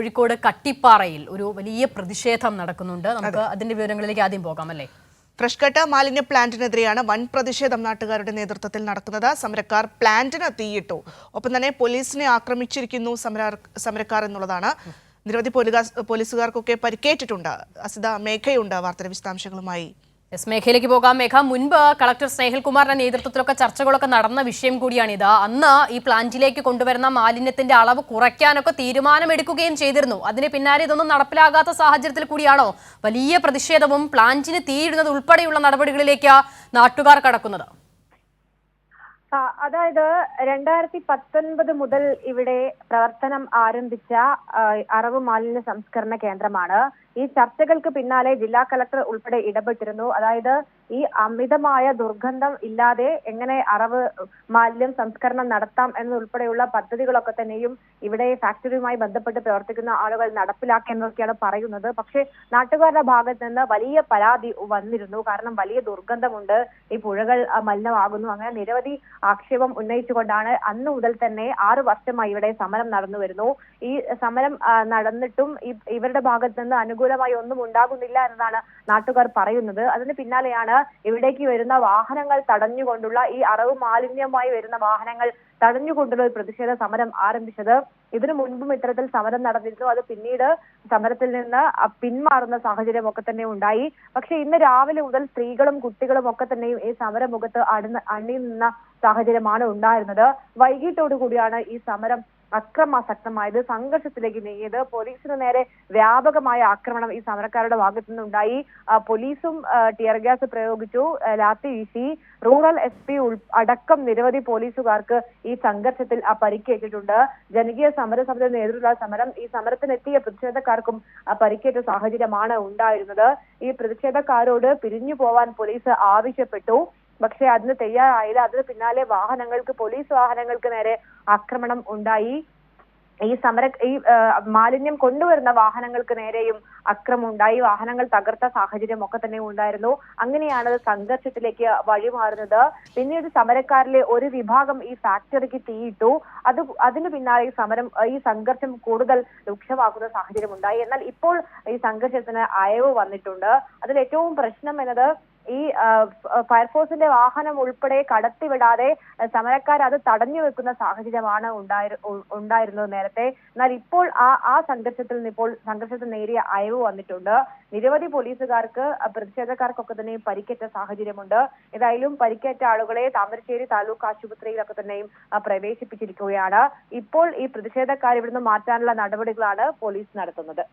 കോഴിക്കോട് കട്ടിപ്പാറയിൽ ഒരു വലിയ പ്രതിഷേധം നടക്കുന്നുണ്ട്. നമുക്ക് അതിന്റെ വിവരങ്ങളിലേക്ക് ആദ്യം പോകാം അല്ലേ? ഫ്രഷ് കട്ട് മാലിന്യ പ്ലാന്റിനെതിരെയാണ് വൻ പ്രതിഷേധം നാട്ടുകാരുടെ നേതൃത്വത്തിൽ നടക്കുന്നത്. സമരക്കാർ പ്ലാന്റിന് തീയിട്ടു. ഒപ്പം തന്നെ പോലീസിനെ ആക്രമിച്ചിരിക്കുന്നു സമര- സമരക്കാർ എന്നുള്ളതാണ്. നിരവധി പോലീസുകാർക്കൊക്കെ പരിക്കേറ്റിട്ടുണ്ട്. അസിത മേഘയുണ്ട്. വാർത്തയുടെ വിശദാംശങ്ങളുമായി എസ് മേഖലയിലേക്ക് പോകാം. മേഘ മുൻപ് കളക്ടർ സ്നേഹിൽകുമാറിന്റെ നേതൃത്വത്തിലൊക്കെ ചർച്ചകളൊക്കെ നടന്ന വിഷയം കൂടിയാണിത് അന്ന് ഈ പ്ലാന്റിലേക്ക് കൊണ്ടുവരുന്ന മാലിന്യത്തിന്റെ അളവ് കുറയ്ക്കാനൊക്കെ തീരുമാനമെടുക്കുകയും ചെയ്തിരുന്നു. അതിന് പിന്നാലെ ഇതൊന്നും നടപ്പിലാകാത്ത സാഹചര്യത്തിൽ കൂടിയാണോ വലിയ പ്രതിഷേധവും പ്ലാന്റിന് തീയിടുന്നത് ഉൾപ്പെടെയുള്ള നടപടികളിലേക്ക് നാട്ടുകാർ കടക്കുന്നത്. അതായത് രണ്ടായിരത്തി പത്തൊൻപത് മുതൽ ഇവിടെ പ്രവർത്തനം ആരംഭിച്ച അറവ് മാലിന്യ സംസ്കരണ കേന്ദ്രമാണ്. ഈ ചർച്ചകൾക്ക് പിന്നാലെ ജില്ലാ കളക്ടർ ഉൾപ്പെടെ ഇടപെട്ടിരുന്നു. അതായത് ഈ അമിതമായ ദുർഗന്ധം ഇല്ലാതെ എങ്ങനെ അറവ് മാലിന്യം സംസ്കരണം നടത്താം എന്നതുൾപ്പെടെയുള്ള പദ്ധതികളൊക്കെ തന്നെയും ഇവിടെ ഫാക്ടറിയുമായി ബന്ധപ്പെട്ട് പ്രവർത്തിക്കുന്ന ആളുകൾ നടപ്പിലാക്കി എന്നൊക്കെയാണ് പറയുന്നത്. പക്ഷേ നാട്ടുകാരുടെ ഭാഗത്ത് നിന്ന് വലിയ പരാതി വന്നിരുന്നു. കാരണം വലിയ ദുർഗന്ധമുണ്ട്. ഈ പുഴകൾ മലിനമാകുന്നു. അങ്ങനെ നിരവധി ആക്ഷേപം ഉന്നയിച്ചുകൊണ്ടാണ് അന്ന് മുതൽ തന്നെ ആറു വർഷമായി ഇവിടെ സമരം നടന്നു വരുന്നു. ഈ സമരം നടന്നിട്ടും ഇവരുടെ ഭാഗത്ത് നിന്ന് അനുകൂലമായി ഒന്നും ഉണ്ടാകുന്നില്ല എന്നതാണ് നാട്ടുകാർ പറയുന്നത്. അതിന് പിന്നാലെയാണ് ഇവിടേക്ക് വരുന്ന വാഹനങ്ങൾ തടഞ്ഞുകൊണ്ടുള്ള ഈ അറവ് മാലിന്യമായി വരുന്ന വാഹനങ്ങൾ തടഞ്ഞുകൊണ്ടുള്ള ഒരു പ്രതിഷേധ സമരം ആരംഭിച്ചത്. ഇതിനു മുൻപും ഇത്തരത്തിൽ സമരം നടന്നിരുന്നു. അത് പിന്നീട് സമരത്തിൽ നിന്ന് പിന്മാറുന്ന സാഹചര്യം ഒക്കെ തന്നെ ഉണ്ടായി. പക്ഷെ ഇന്ന് രാവിലെ മുതൽ സ്ത്രീകളും കുട്ടികളും ഒക്കെ തന്നെയും ഈ സമരമുഖത്ത് അണി അണിനിന്ന സാഹചര്യമാണ് ഉണ്ടായിരുന്നത്. വൈകിട്ടോടു കൂടിയാണ് ഈ സമരം അക്രമാസക്തമായത് സംഘർഷത്തിലേക്ക് നീങ്ങിയത് പോലീസിന് നേരെ വ്യാപകമായ ആക്രമണം ഈ സമരക്കാരുടെ ഭാഗത്തു നിന്നുണ്ടായി. പോലീസും ടിയർ ഗ്യാസ് പ്രയോഗിച്ചു. ലാത്തി വീശി. റൂറൽ എസ് പി അടക്കം നിരവധി പോലീസുകാർക്ക് ഈ സംഘർഷത്തിൽ പരിക്കേറ്റിട്ടുണ്ട്. ജനകീയ സമരസമിതിയുടെ നേതൃത്വത്തിലുള്ള സമരം ഈ സമരത്തിനെത്തിയ പ്രതിഷേധക്കാർക്കും പരിക്കേറ്റ സാഹചര്യമാണ് ഉണ്ടായിരുന്നത്. ഈ പ്രതിഷേധക്കാരോട് പിരിഞ്ഞു പോവാൻ പോലീസ് ആവശ്യപ്പെട്ടു. പക്ഷേ അതിന് തയ്യാറായില്ല. അതിന് പിന്നാലെ വാഹനങ്ങൾക്ക് പോലീസ് വാഹനങ്ങൾക്ക് നേരെ ആക്രമണം ഉണ്ടായി. ഈ സമര ഈ മാലിന്യം കൊണ്ടുവരുന്ന വാഹനങ്ങൾക്ക് നേരെയും അക്രമം ഉണ്ടായി. വാഹനങ്ങൾ തകർത്ത സാഹചര്യം ഒക്കെ തന്നെ ഉണ്ടായിരുന്നു. അങ്ങനെയാണ് സംഘർഷത്തിലേക്ക് വഴിമാറുന്നത്. പിന്നീട് സമരക്കാരിലെ ഒരു വിഭാഗം ഈ ഫാക്ടറിക്ക് തീയിട്ടു. അത് അതിന് പിന്നാലെ ഈ സമരം ഈ സംഘർഷം കൂടുതൽ രൂക്ഷമാക്കുന്ന സാഹചര്യം ഉണ്ടായി. എന്നാൽ ഇപ്പോൾ ഈ സംഘർഷത്തിന് അയവ് വന്നിട്ടുണ്ട്. അതിൽ ഏറ്റവും പ്രശ്നം എന്നത് ഈ ഫയർഫോഴ്സിന്റെ വാഹനം ഉൾപ്പെടെ കടത്തിവിടാതെ സമരക്കാർ അത് തടഞ്ഞു വെക്കുന്ന സാഹചര്യമാണ് ഉണ്ടായിരു ഉണ്ടായിരുന്നത് നേരത്തെ. എന്നാൽ ഇപ്പോൾ ആ ആ സംഘർഷത്തിൽ നിന്ന് ഇപ്പോൾ സംഘർഷത്തിൽ നേരിയ അയവ് വന്നിട്ടുണ്ട്. നിരവധി പോലീസുകാർക്ക് പ്രതിഷേധക്കാർക്കൊക്കെ തന്നെ പരിക്കേറ്റ സാഹചര്യമുണ്ട്. ഏതായാലും പരിക്കേറ്റ ആളുകളെ താമരശ്ശേരി താലൂക്ക് ആശുപത്രിയിലൊക്കെ തന്നെയും പ്രവേശിപ്പിച്ചിരിക്കുകയാണ്. ഇപ്പോൾ ഈ പ്രതിഷേധക്കാർ ഇവിടുന്ന് മാറ്റാനുള്ള നടപടികളാണ് പോലീസ് നടത്തുന്നത്.